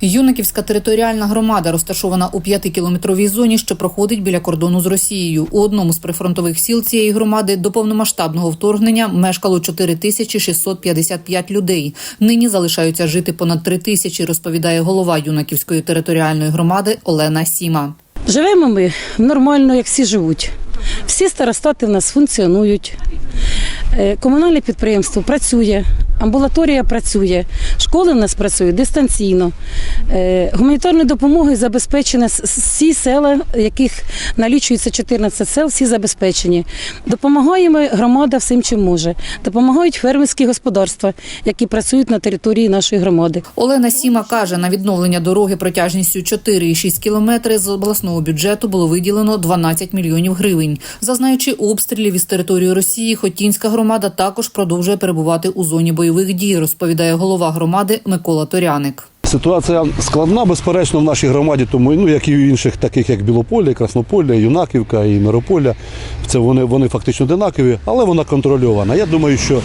Юниківська територіальна громада розташована у п'ятикілометровій зоні, що проходить біля кордону з Росією. У одному з прифронтових сіл цієї громади до повномасштабного вторгнення мешкало 4655 людей. Нині залишаються жити понад три тисячі, розповідає голова Юнаківської територіальної громади Олена Сіма. Живемо ми нормально, як всі живуть. Всі старостати в нас функціонують. Е, Комунальне підприємство працює, амбулаторія працює, школи в нас працюють дистанційно. Е, Гуманітарною допомогою забезпечені всі села, яких налічується 14 сел, всі забезпечені. Допомагаємо громада всім, чим може. Допомагають фермерські господарства, які працюють на території нашої громади. Олена Сіма каже, на відновлення дороги протяжністю 4,6 кілометри з обласного бюджету було виділено 12 мільйонів гривень. Зазнаючи обстрілів із території Росії, Хотінська громада також продовжує перебувати у зоні бойових дій, розповідає голова громади Микола Торяник. Ситуація складна, безперечно, в нашій громаді, тому ну як і в інших, таких як Білополя, Краснополя, Юнаківка і Мирополя. Це вони, вони фактично одинакові, але вона контрольована. Я думаю, що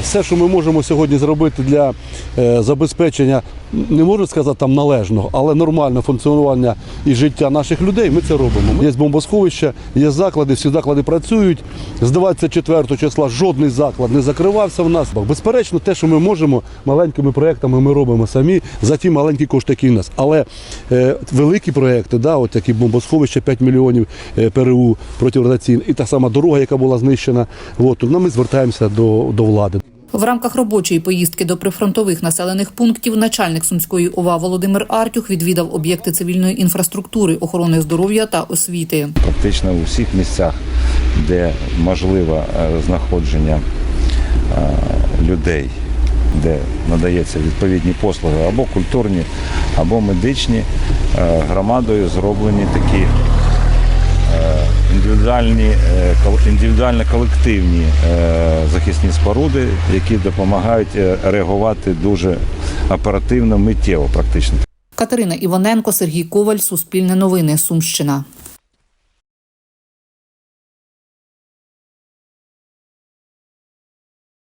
все, що ми можемо сьогодні зробити для е, забезпечення, не можу сказати там належного, але нормального функціонування і життя наших людей, ми це робимо. Є бомбосховища, є заклади, всі заклади працюють. З 24 числа жодний заклад не закривався в нас. Безперечно, те, що ми можемо, маленькими проектами ми робимо самі за ті маленькі кошти, які в нас. Але е, великі проекти, да, от такі бомбосховища 5 мільйонів е, ПРУ протирадіаційне, і та сама дорога, яка була знищена. От, ну, ми звертаємося до, до влади. В рамках робочої поїздки до прифронтових населених пунктів начальник Сумської ОВА Володимир Артюх відвідав об'єкти цивільної інфраструктури, охорони здоров'я та освіти. практично у всіх місцях, де можливе е, знаходження е, людей, де надаються відповідні послуги або культурні, або медичні, е, громадою зроблені такі індивідуальні, е, індивідуально колективні е, захисні споруди, які допомагають е, реагувати дуже оперативно, миттєво практично. Катерина Іваненко, Сергій Коваль, Суспільне новини, Сумщина.